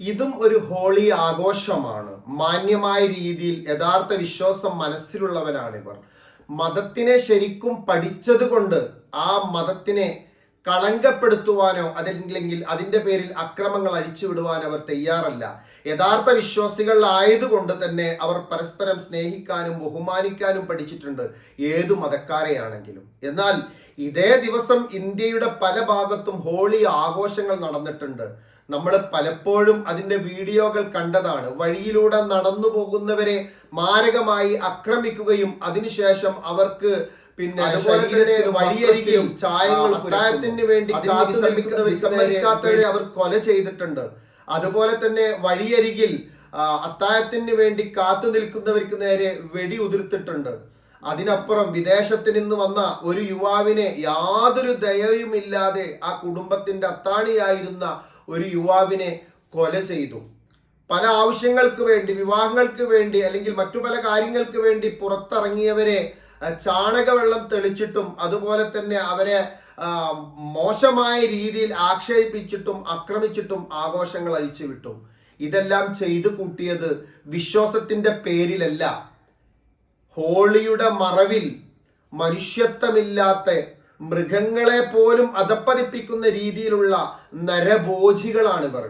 ഇതും ഒരു ഹോളി ആഘോഷമാണ്. മാന്യമായ രീതിയിൽ യഥാർത്ഥ വിശ്വാസം മനസ്സിലുള്ളവരാണിവർ മതത്തിനെ ശരിക്കും പഠിച്ചതുകൊണ്ട് ആ മതത്തിനെ കളങ്കപ്പെടുത്തുവാനോ അതല്ലെങ്കിൽ അതിന്റെ പേരിൽ അക്രമങ്ങൾ അഴിച്ചുവിടുവാനോ അവർ തയ്യാറല്ല. യഥാർത്ഥ വിശ്വാസികൾ വിശ്വാസികളായതുകൊണ്ട് തന്നെ അവർ പരസ്പരം സ്നേഹിക്കാനും ബഹുമാനിക്കാനും പഠിച്ചിട്ടുണ്ട് ഏതു മതക്കാരെയാണെങ്കിലും. എന്നാൽ ഇതേ ദിവസം ഇന്ത്യയുടെ പല ഭാഗത്തും ഹോളി ആഘോഷങ്ങൾ നടന്നിട്ടുണ്ട്. നമ്മൾ പലപ്പോഴും അതിന്റെ വീഡിയോകൾ കണ്ടതാണ്. വഴിയിലൂടെ നടന്നു പോകുന്നവരെ മാരകമായി ആക്രമിക്കുകയും അതിനുശേഷം അവർക്ക് പിന്നെ അതുപോലെ തന്നെ വഴിയരികിലും അത്തായത്തിന് വേണ്ടി വിസമ്മതിക്കാത്തവരെ അവർ കൊല ചെയ്തിട്ടുണ്ട്. അതുപോലെ തന്നെ വഴിയരികിൽ അത്തായത്തിന് വേണ്ടി കാത്തു നിൽക്കുന്നവർക്ക് നേരെ വെടി ഉതിർത്തിട്ടുണ്ട്. അതിനപ്പുറം വിദേശത്ത് നിന്ന് വന്ന ഒരു യുവാവിനെ യാതൊരു ദയയുമില്ലാതെ ആ കുടുംബത്തിന്റെ അത്താണിയായിരുന്ന ഒരു യുവാവിനെ കൊല ചെയ്തു. പല ആവശ്യങ്ങൾക്ക് വേണ്ടി വിവാഹങ്ങൾക്ക് വേണ്ടി അല്ലെങ്കിൽ മറ്റു പല കാര്യങ്ങൾക്ക് വേണ്ടി പുറത്തിറങ്ങിയവരെ ചാണകവെള്ളം തെളിച്ചിട്ടും അതുപോലെ തന്നെ അവരെ മോശമായ രീതിയിൽ ആക്ഷേപിച്ചിട്ടും ആക്രമിച്ചിട്ടും ആഘോഷങ്ങൾ അഴിച്ചു വിട്ടു. ഇതെല്ലാം ചെയ്തു കൂട്ടിയത് വിശ്വാസത്തിന്റെ പേരിലല്ല. ഹോളിയുടെ മറവിൽ മനുഷ്യത്വമില്ലാത്ത മൃഗങ്ങളെ പോലും അധപ്പതിപ്പിക്കുന്ന രീതിയിലുള്ള നരഭോജികളാണ് ഇവർ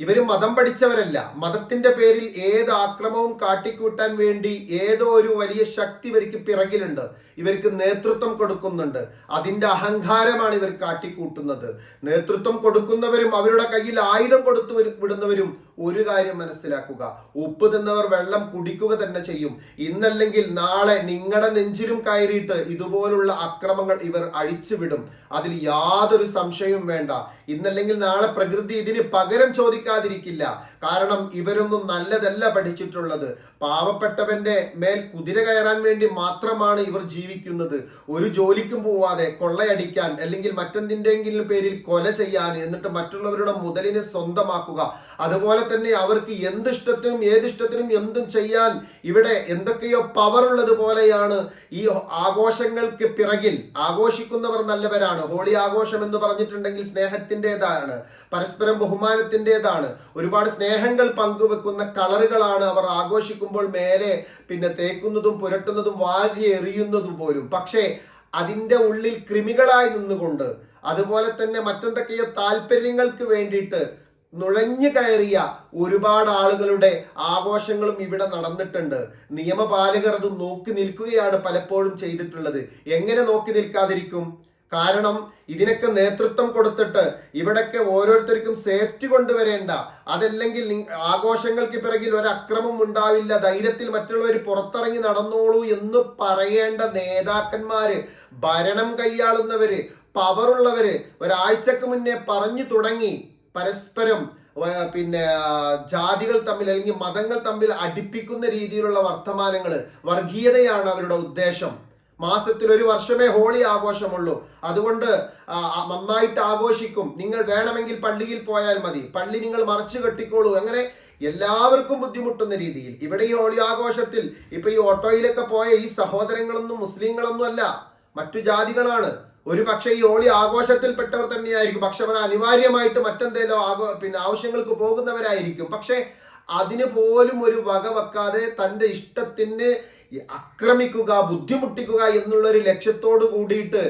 ഇവർ മതം പഠിച്ചവരല്ല. മതത്തിന്റെ പേരിൽ ഏത് ആക്രമവും കാട്ടിക്കൂട്ടാൻ വേണ്ടി ഏതോ ഒരു വലിയ ശക്തി ഇവർക്ക് പിറകിലുണ്ട്. ഇവർക്ക് നേതൃത്വം കൊടുക്കുന്നുണ്ട്. അതിന്റെ അഹങ്കാരമാണ് ഇവർ കാട്ടിക്കൂട്ടുന്നത്. നേതൃത്വം കൊടുക്കുന്നവരും അവരുടെ കയ്യിൽ ആയുധം കൊടുത്തു വിടുന്നവരും ഒരു കാര്യം മനസ്സിലാക്കുക. ഉപ്പ് തിന്നവർ വെള്ളം കുടിക്കുക തന്നെ ചെയ്യും. ഇന്നല്ലെങ്കിൽ നാളെ നിങ്ങളുടെ നെഞ്ചിലും കയറിയിട്ട് ഇതുപോലുള്ള അക്രമങ്ങൾ ഇവർ അഴിച്ചുവിടും. അതിൽ യാതൊരു സംശയവും വേണ്ട. ഇന്നല്ലെങ്കിൽ നാളെ പ്രകൃതി ഇതിന് പകരം ചോദിക്കാതിരിക്കില്ല. കാരണം ഇവരൊന്നും നല്ലതല്ല പഠിച്ചിട്ടുള്ളത്. പാവപ്പെട്ടവന്റെ മേൽ കുതിര കയറാൻ വേണ്ടി മാത്രമാണ് ഇവർ ജീവിക്കുന്നത്. ഒരു ജോലിക്കും പോവാതെ കൊള്ളയടിക്കാൻ അല്ലെങ്കിൽ മറ്റെന്തിന്റെങ്കിലും പേരിൽ കൊല ചെയ്യാൻ എന്നിട്ട് മറ്റുള്ളവരുടെ മുതലിനെ സ്വന്തമാക്കുക. അതുപോലെ തന്നെ അവർക്ക് എന്തിഷ്ടത്തിനും ഏതിഷ്ടത്തിനും എന്തും ചെയ്യാൻ ഇവിടെ എന്തൊക്കെയോ പവർ ഉള്ളത് പോലെയാണ് ഈ ആഘോഷങ്ങൾക്ക് പിറകിൽ. ആഘോഷിക്കുന്നവർ നല്ലവരാണ്. ഹോളി ആഘോഷം എന്ന് പറഞ്ഞിട്ടുണ്ടെങ്കിൽ സ്നേഹത്തിന്റെതാണ് പരസ്പരം ബഹുമാനത്തിന്റെതാണ്. ഒരുപാട് സ്നേഹങ്ങൾ പങ്കുവെക്കുന്ന കളറുകളാണ് അവർ ആഘോഷിക്കുമ്പോൾ മേലെ പിന്നെ തേക്കുന്നതും പുരട്ടുന്നതും വാരി എറിയുന്നതും പോലും. പക്ഷേ അതിന്റെ ഉള്ളിൽ കൃമികളായി നിന്നുകൊണ്ട് അതുപോലെ തന്നെ മറ്റെന്തൊക്കെയോ താല്പര്യങ്ങൾക്ക് വേണ്ടിയിട്ട് നുഴഞ്ഞു കയറിയ ഒരുപാട് ആളുകളുടെ ആഘോഷങ്ങളും ഇവിടെ നടന്നിട്ടുണ്ട്. നിയമപാലകർ അത് നോക്കി നിൽക്കുകയാണ് പലപ്പോഴും ചെയ്തിട്ടുള്ളത്. എങ്ങനെ നോക്കി നിൽക്കാതിരിക്കും? കാരണം ഇതിനൊക്കെ നേതൃത്വം കൊടുത്തിട്ട് ഇവിടൊക്കെ ഓരോരുത്തർക്കും സേഫ്റ്റി കൊണ്ടുവരേണ്ട അതല്ലെങ്കിൽ ആഘോഷങ്ങൾക്ക് പിറകിൽ ഒരു അക്രമം ഉണ്ടാവില്ല ധൈര്യത്തിൽ മറ്റുള്ളവർ പുറത്തിറങ്ങി നടന്നോളൂ എന്ന് പറയേണ്ട നേതാക്കന്മാര് ഭരണം കൈയാളുന്നവര് പവറുള്ളവര് ഒരാഴ്ചക്ക് മുന്നേ പറഞ്ഞു തുടങ്ങി. പരസ്പരം പിന്നെ ജാതികൾ തമ്മിൽ അല്ലെങ്കിൽ മതങ്ങൾ തമ്മിൽ അടുപ്പിക്കുന്ന രീതിയിലുള്ള വർത്തമാനങ്ങൾ വർഗീയതയാണ് അവരുടെ ഉദ്ദേശം. മാസത്തിൽ ഒരു വർഷമേ ഹോളി ആഘോഷമുള്ളൂ. അതുകൊണ്ട് നന്നായിട്ട് ആഘോഷിക്കും. നിങ്ങൾ വേണമെങ്കിൽ പള്ളിയിൽ പോയാൽ മതി. പള്ളി നിങ്ങൾ മറച്ചു കെട്ടിക്കോളൂ. അങ്ങനെ എല്ലാവർക്കും ബുദ്ധിമുട്ടുന്ന രീതിയിൽ. ഇവിടെ ഈ ഹോളി ആഘോഷത്തിൽ ഇപ്പൊ ഈ ഓട്ടോയിലൊക്കെ പോയ ഈ സഹോദരങ്ങളൊന്നും മുസ്ലിങ്ങളൊന്നും അല്ല. മറ്റു ജാതികളാണ്. ഒരു പക്ഷേ ഈ ഹോളി ആഘോഷത്തിൽപ്പെട്ടവർ തന്നെയായിരിക്കും. പക്ഷെ അവർ അനിവാര്യമായിട്ട് മറ്റെന്തേലോ ആഘോ പിന്നെ ആവശ്യങ്ങൾക്ക് പോകുന്നവരായിരിക്കും. പക്ഷെ അതിന് പോലും ഒരു വക വെക്കാതെ തന്റെ ഇഷ്ടത്തിന് ആക്രമിക്കുക ബുദ്ധിമുട്ടിക്കുക എന്നുള്ള ഒരു ലക്ഷ്യത്തോട് കൂടിയിട്ട്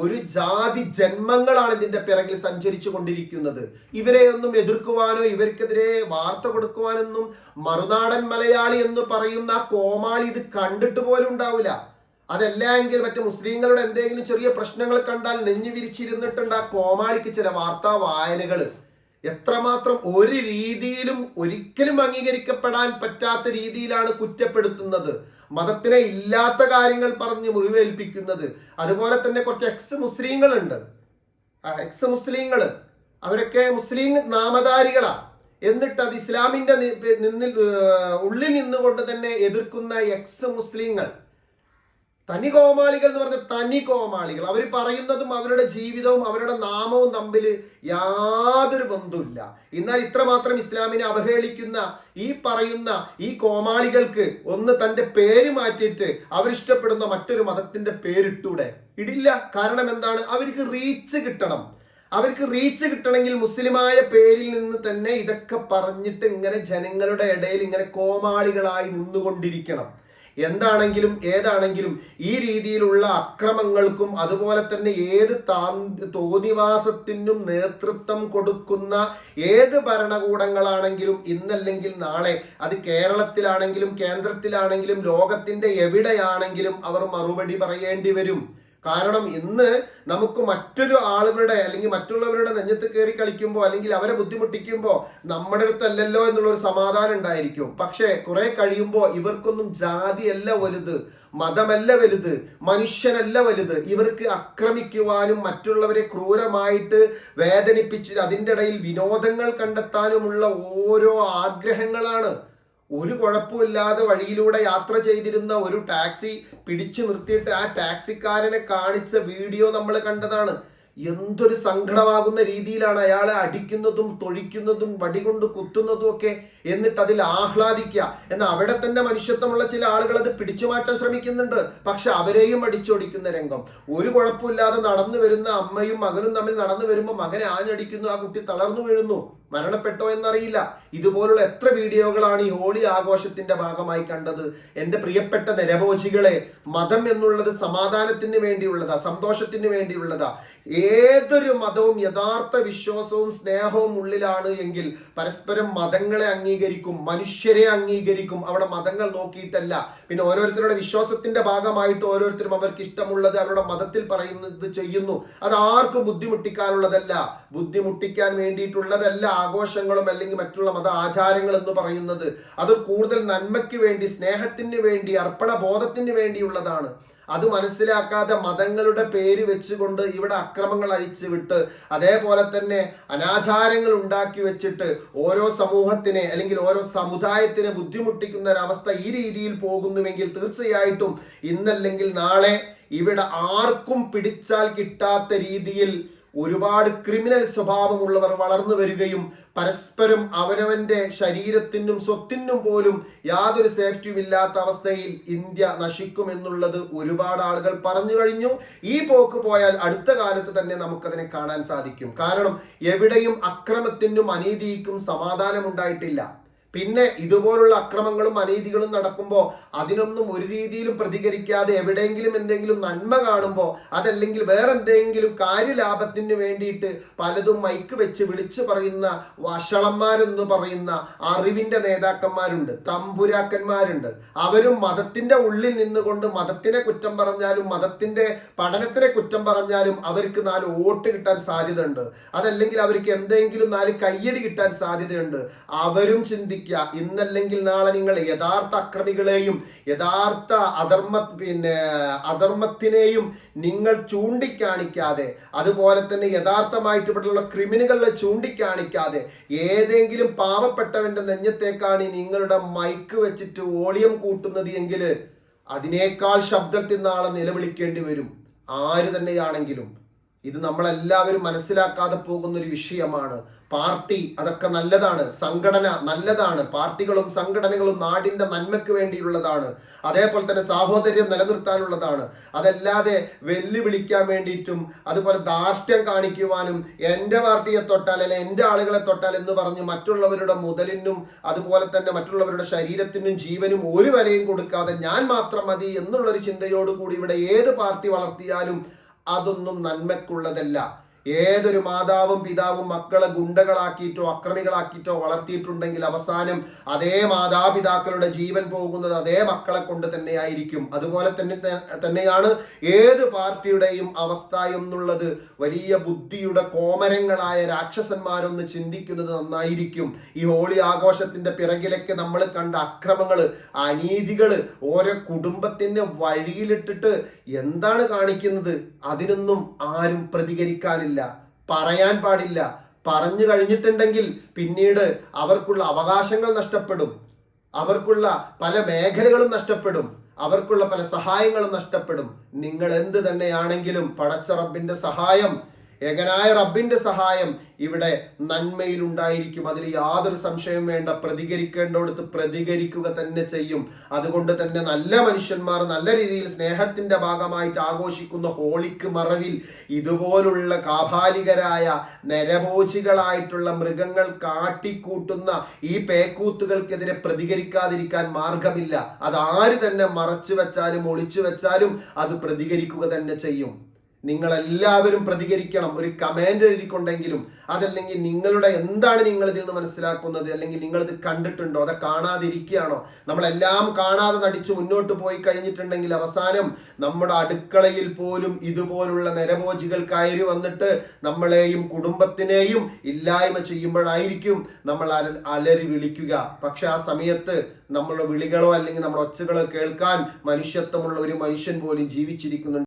ഒരു ജാതി ജന്മങ്ങളാണ് ഇതിന്റെ പിറകിൽ സഞ്ചരിച്ചു കൊണ്ടിരിക്കുന്നത്. ഇവരെ ഒന്നും എതിർക്കുവാനോ ഇവർക്കെതിരെ വാർത്ത കൊടുക്കുവാനൊന്നും മറുനാടൻ മലയാളി എന്ന് പറയുന്ന കോമാളി ഇത് കണ്ടിട്ട് പോലും ഉണ്ടാവില്ല. അതല്ല എങ്കിൽ മറ്റു മുസ്ലിങ്ങളുടെ എന്തെങ്കിലും ചെറിയ പ്രശ്നങ്ങൾ കണ്ടാൽ നെഞ്ഞു വിരിച്ചിരുന്നിട്ടുണ്ട് ആ കോമാളിക്ക് ചില വാർത്താ വായനകൾ. എത്രമാത്രം ഒരു രീതിയിലും ഒരിക്കലും അംഗീകരിക്കപ്പെടാൻ പറ്റാത്ത രീതിയിലാണ് കുറ്റപ്പെടുത്തുന്നത്. മതത്തിനെ ഇല്ലാത്ത കാര്യങ്ങൾ പറഞ്ഞ് മുറിവേൽപ്പിക്കുന്നത്. അതുപോലെ തന്നെ കുറച്ച് എക്സ് മുസ്ലിങ്ങളുണ്ട്. എക്സ് മുസ്ലിങ്ങൾ അവരൊക്കെ മുസ്ലിം നാമധാരികളാ. എന്നിട്ട് അത് ഇസ്ലാമിന്റെ നിന്നിൽ ഉള്ളിൽ നിന്നുകൊണ്ട് തന്നെ എതിർക്കുന്ന എക്സ് മുസ്ലിങ്ങൾ. തനി കോമാളികൾ എന്ന് പറഞ്ഞ തനി കോമാളികൾ. അവർ പറയുന്നതും അവരുടെ ജീവിതവും അവരുടെ നാമവും തമ്മിൽ യാതൊരു ബന്ധവുമില്ല. എന്നാൽ ഇത്രമാത്രം ഇസ്ലാമിനെ അവഹേളിക്കുന്ന ഈ പറയുന്ന ഈ കോമാളികൾക്ക് ഒന്ന് തന്റെ പേര് മാറ്റിയിട്ട് അവരിഷ്ടപ്പെടുന്ന മറ്റൊരു മതത്തിന്റെ പേരിട്ടൂടെ ഇടില്ല. കാരണം എന്താണ്? അവർക്ക് റീച്ച് കിട്ടണം. അവർക്ക് റീച്ച് കിട്ടണമെങ്കിൽ മുസ്ലിമായ പേരിൽ നിന്ന് തന്നെ ഇതൊക്കെ പറഞ്ഞിട്ട് ഇങ്ങനെ ജനങ്ങളുടെ ഇടയിൽ ഇങ്ങനെ കോമാളികളായി നിന്നുകൊണ്ടിരിക്കണം. എന്താണെങ്കിലും ഏതാണെങ്കിലും ഈ രീതിയിലുള്ള അക്രമങ്ങൾക്കും അതുപോലെ തന്നെ ഏത് താ- തോന്നിവാസത്തിനും നേതൃത്വം കൊടുക്കുന്ന ഏത് ഭരണകൂടങ്ങളാണെങ്കിലും ഇന്നല്ലെങ്കിൽ നാളെ അത് കേരളത്തിലാണെങ്കിലും കേന്ദ്രത്തിലാണെങ്കിലും ലോകത്തിന്റെ എവിടെയാണെങ്കിലും അവർ മറുപടി പറയേണ്ടി വരും. കാരണം ഇന്ന് നമുക്ക് മറ്റൊരു ആളുകളുടെ അല്ലെങ്കിൽ മറ്റുള്ളവരുടെ നെഞ്ഞത്ത് കയറി കളിക്കുമ്പോൾ അല്ലെങ്കിൽ അവരെ ബുദ്ധിമുട്ടിക്കുമ്പോൾ നമ്മുടെ അടുത്തല്ലല്ലോ എന്നുള്ള ഒരു സമാധാനം ഉണ്ടായിരിക്കും. പക്ഷേ കുറെ കഴിയുമ്പോൾ ഇവർക്കൊന്നും ജാതിയല്ല വലുത് മതമല്ല വലുത് മനുഷ്യനല്ല വലുത്. ഇവർക്ക് ആക്രമിക്കുവാനും മറ്റുള്ളവരെ ക്രൂരമായിട്ട് വേദനിപ്പിച്ച് അതിന്റെ ഇടയിൽ വിനോദങ്ങൾ കണ്ടെത്താനുമുള്ള ഓരോ ആഗ്രഹങ്ങളാണ്. ഒരു കുഴപ്പമില്ലാതെ വഴിയിലൂടെ യാത്ര ചെയ്തിരുന്ന ഒരു ടാക്സി പിടിച്ചു നിർത്തിയിട്ട് ആ ടാക്സിക്കാരനെ കാണിച്ച വീഡിയോ നമ്മൾ കണ്ടതാണ്. എന്തൊരു സങ്കടമാകുന്ന രീതിയിലാണ് അയാളെ അടിക്കുന്നതും തൊഴിക്കുന്നതും വടികൊണ്ട് കുത്തുന്നതും ഒക്കെ എന്നിട്ട് അതിൽ ആഹ്ലാദിക്കുക. എന്നാൽ അവിടെ തന്നെ മനുഷ്യത്വമുള്ള ചില ആളുകൾ അത് പിടിച്ചു മാറ്റാൻ ശ്രമിക്കുന്നുണ്ട്. പക്ഷെ അവരെയും അടിച്ചോടിക്കുന്ന രംഗം. ഒരു കുഴപ്പമില്ലാതെ നടന്നു വരുന്ന അമ്മയും മകനും തമ്മിൽ നടന്നു വരുമ്പോൾ മകനെ ആഞ്ഞടിക്കുന്നു ആ കുട്ടി തളർന്നു വീഴുന്നു. മരണപ്പെട്ടോ എന്നറിയില്ല. ഇതുപോലുള്ള എത്ര വീഡിയോകളാണ് ഈ ഹോളി ആഘോഷത്തിന്റെ ഭാഗമായി കണ്ടത്? എന്റെ പ്രിയപ്പെട്ട നിരവോചികളെ മതം എന്നുള്ളത് സമാധാനത്തിന് വേണ്ടിയുള്ളതാ സന്തോഷത്തിന് വേണ്ടിയുള്ളതാ. ഏതൊരു മതവും യഥാർത്ഥ വിശ്വാസവും സ്നേഹവും ഉള്ളിലാണ് എങ്കിൽ പരസ്പരം മതങ്ങളെ അംഗീകരിക്കും മനുഷ്യരെ അംഗീകരിക്കും. അവിടെ മതങ്ങൾ നോക്കിയിട്ടല്ല. പിന്നെ ഓരോരുത്തരുടെ വിശ്വാസത്തിന്റെ ഭാഗമായിട്ട് ഓരോരുത്തരും അവർക്ക് ഇഷ്ടമുള്ളത് അവരുടെ മതത്തിൽ പറയുന്നത് ചെയ്യുന്നു. അത് ആർക്കും ബുദ്ധിമുട്ടിക്കാനുള്ളതല്ല. ബുദ്ധിമുട്ടിക്കാൻ വേണ്ടിയിട്ടുള്ളതല്ല ആഘോഷങ്ങളും അല്ലെങ്കിൽ മറ്റുള്ള മത ആചാരങ്ങൾ എന്ന് പറയുന്നത് അത് കൂടുതൽ നന്മയ്ക്ക് വേണ്ടി സ്നേഹത്തിന് വേണ്ടി അർപ്പണ ബോധത്തിന് വേണ്ടിയുള്ളതാണ്. അത് മനസ്സിലാക്കാതെ മതങ്ങളുടെ പേര് വെച്ചുകൊണ്ട് ഇവിടെ അക്രമങ്ങൾ അഴിച്ചു വിട്ട് അതേപോലെ തന്നെ അനാചാരങ്ങൾ ഉണ്ടാക്കി വെച്ചിട്ട് ഓരോ സമൂഹത്തിനെ അല്ലെങ്കിൽ ഓരോ സമുദായത്തിനെ ബുദ്ധിമുട്ടിക്കുന്ന ഒരവസ്ഥ ഈ രീതിയിൽ പോകുന്നുവെങ്കിൽ തീർച്ചയായിട്ടും ഇന്നല്ലെങ്കിൽ നാളെ ഇവിടെ ആർക്കും പിടിച്ചാൽ കിട്ടാത്ത രീതിയിൽ ഒരുപാട് ക്രിമിനൽ സ്വഭാവമുള്ളവർ വളർന്നു വരികയും പരസ്പരം അവനവന്റെ ശരീരത്തിനും സ്വത്തിനും പോലും യാതൊരു സേഫ്റ്റിയും ഇല്ലാത്ത അവസ്ഥയിൽ ഇന്ത്യ നശിക്കുമെന്നുള്ളത് ഒരുപാട് ആളുകൾ പറഞ്ഞു കഴിഞ്ഞു. ഈ പോക്ക് പോയാൽ അടുത്ത കാലത്ത് തന്നെ നമുക്കതിനെ കാണാൻ സാധിക്കും. കാരണം എവിടെയും അക്രമത്തിനും അനീതിക്കും സമാധാനം ഉണ്ടായിട്ടില്ല പിന്നെ ഇതുപോലുള്ള അക്രമങ്ങളും അനീതികളും നടക്കുമ്പോൾ അതിനൊന്നും ഒരു രീതിയിലും പ്രതികരിക്കാതെ എവിടെയെങ്കിലും എന്തെങ്കിലും നന്മ കാണുമ്പോൾ അതല്ലെങ്കിൽ വേറെ എന്തെങ്കിലും കാര്യലാഭത്തിന് വേണ്ടിയിട്ട് പലതും മൈക്ക് വെച്ച് വിളിച്ചു പറയുന്ന വഷളന്മാരെന്ന് പറയുന്ന അറിവിന്റെ നേതാക്കന്മാരുണ്ട് തമ്പുരാക്കന്മാരുണ്ട്. അവരും മതത്തിന്റെ ഉള്ളിൽ നിന്നുകൊണ്ട് മതത്തിനെ കുറ്റം പറഞ്ഞാലും മതത്തിന്റെ പഠനത്തിനെ കുറ്റം പറഞ്ഞാലും അവർക്ക് നാല് വോട്ട് കിട്ടാൻ സാധ്യതയുണ്ട്. അതല്ലെങ്കിൽ അവർക്ക് എന്തെങ്കിലും നാല് കയ്യടി കിട്ടാൻ സാധ്യതയുണ്ട്. അവരും ചിന്തിക്കുക ഇന്നല്ലെങ്കിൽ നാളെ നിങ്ങൾ യഥാർത്ഥ അക്രമികളെയും യഥാർത്ഥ അധർമ്മ പിന്നെ അധർമ്മത്തിനെയും നിങ്ങൾ ചൂണ്ടിക്കാണിക്കാതെ അതുപോലെ തന്നെ യഥാർത്ഥമായിട്ട് ഇവിടെയുള്ള ക്രിമിനലുകളെ ചൂണ്ടിക്കാണിക്കാതെ ഏതെങ്കിലും പാവപ്പെട്ടവന്റെ നെഞ്ഞത്തേക്കാണ് നിങ്ങളുടെ മൈക്ക് വെച്ചിട്ട് വോളിയം കൂട്ടുന്നത് എങ്കിൽ അതിനേക്കാൾ ശബ്ദത്തിൽ നാളെ നിലവിളിക്കേണ്ടി വരും. ആര് തന്നെയാണെങ്കിലും. ഇത് നമ്മളെല്ലാവരും മനസ്സിലാക്കാതെ പോകുന്ന ഒരു വിഷയമാണ്. പാർട്ടി അതൊക്കെ നല്ലതാണ്. സംഘടന നല്ലതാണ്. പാർട്ടികളും സംഘടനകളും നാടിന്റെ നന്മയ്ക്ക് വേണ്ടിയുള്ളതാണ്. അതേപോലെ തന്നെ സാഹോദര്യം നിലനിർത്താനുള്ളതാണ്. അതല്ലാതെ വെല്ലുവിളിക്കാൻ വേണ്ടിയിട്ടും അതുപോലെ ധാർഷ്ട്യം കാണിക്കുവാനും എന്റെ പാർട്ടിയെ തൊട്ടാൽ അല്ലെ എന്റെ ആളുകളെ തൊട്ടാൽ എന്ന് പറഞ്ഞ് മറ്റുള്ളവരുടെ മുതലിനും അതുപോലെ തന്നെ മറ്റുള്ളവരുടെ ശരീരത്തിനും ജീവനും ഒരു വിലയും കൊടുക്കാതെ ഞാൻ മാത്രം മതി എന്നുള്ളൊരു ചിന്തയോടുകൂടി ഇവിടെ ഏത് പാർട്ടി വളർത്തിയാലും അതൊന്നും നന്മയ്ക്കുള്ളതല്ല. ഏതൊരു മാതാവും പിതാവും മക്കളെ ഗുണ്ടകളാക്കിയിട്ടോ അക്രമികളാക്കിയിട്ടോ വളർത്തിയിട്ടുണ്ടെങ്കിൽ അവസാനം അതേ മാതാപിതാക്കളുടെ ജീവൻ പോകുന്നത് അതേ മക്കളെ കൊണ്ട് തന്നെയായിരിക്കും. അതുപോലെ തന്നെ തന്നെയാണ് ഏത് പാർട്ടിയുടെയും അവസ്ഥ എന്നുള്ളത് വലിയ ബുദ്ധിയുടെ കോമരങ്ങളായ രാക്ഷസന്മാരൊന്ന് ചിന്തിക്കുന്നത് നന്നായിരിക്കും. ഈ ഹോളി ആഘോഷത്തിന്റെ പിറകിലേക്ക് നമ്മൾ കണ്ട അക്രമങ്ങൾ അനീതികൾ ഓരോ കുടുംബത്തിന്റെ വഴിയിലിട്ടിട്ട് എന്താണ് കാണിക്കുന്നത്? അതിനൊന്നും ആരും പ്രതികരിക്കാനില്ല. പറയാൻ പാടില്ല. പറഞ്ഞു കഴിഞ്ഞിട്ടുണ്ടെങ്കിൽ പിന്നീട് അവർക്കുള്ള അവകാശങ്ങൾ നഷ്ടപ്പെടും. അവർക്കുള്ള പല മേഖലകളും നഷ്ടപ്പെടും. അവർക്കുള്ള പല സഹായങ്ങളും നഷ്ടപ്പെടും. നിങ്ങൾ എന്ത് തന്നെയാണെങ്കിലും പടച്ചറബിന്റെ സഹായം ഏകനായ റബ്ബിന്റെ സഹായം ഇവിടെ നന്മയിൽ ഉണ്ടായിരിക്കും അതിൽ യാതൊരു സംശയവും വേണ്ട. പ്രതികരിക്കേണ്ടടുത്ത് പ്രതികരിക്കുക തന്നെ ചെയ്യും. അതുകൊണ്ട് തന്നെ നല്ല മനുഷ്യന്മാർ നല്ല രീതിയിൽ സ്നേഹത്തിന്റെ ഭാഗമായിട്ട് ആഘോഷിക്കുന്ന ഹോളിക്ക് മറവിൽ ഇതുപോലുള്ള കാഭാലികരായ നരഭോജികളായിട്ടുള്ള മൃഗങ്ങൾ കാട്ടിക്കൂട്ടുന്ന ഈ പേക്കൂത്തുകൾക്കെതിരെ പ്രതികരിക്കാതിരിക്കാൻ മാർഗമില്ല. അത് ആര് തന്നെ മറച്ചു വെച്ചാലും ഒളിച്ചു വെച്ചാലും അത് പ്രതികരിക്കുക തന്നെ ചെയ്യും. നിങ്ങൾ എല്ലാവരും പ്രതികരിക്കണം. ഒരു കമാൻഡ് എഴുതിക്കൊണ്ടെങ്കിലും അതല്ലെങ്കിൽ നിങ്ങളുടെ എന്താണ് നിങ്ങൾ ഇതിൽ നിന്ന് മനസ്സിലാക്കുന്നത്? അല്ലെങ്കിൽ നിങ്ങൾ ഇത് കണ്ടിട്ടുണ്ടോ? അത് കാണാതിരിക്കുകയാണോ? നമ്മളെല്ലാം കാണാതെ നടിച്ച് മുന്നോട്ട് പോയി കഴിഞ്ഞിട്ടുണ്ടെങ്കിൽ അവസാനം നമ്മുടെ അടുക്കളയിൽ പോലും ഇതുപോലുള്ള നരഭോജികൾ കയറി വന്നിട്ട് നമ്മളെയും കുടുംബത്തിനെയും ഇല്ലായ്മ ചെയ്യുമ്പോഴായിരിക്കും നമ്മൾ അല- അലറി വിളിക്കുക. പക്ഷെ ആ സമയത്ത് നമ്മളുടെ വിളികളോ അല്ലെങ്കിൽ നമ്മുടെ ഒച്ചകളോ കേൾക്കാൻ മനുഷ്യത്വമുള്ള ഒരു മനുഷ്യൻ പോലും ജീവിച്ചിരിക്കുന്നുണ്ട്.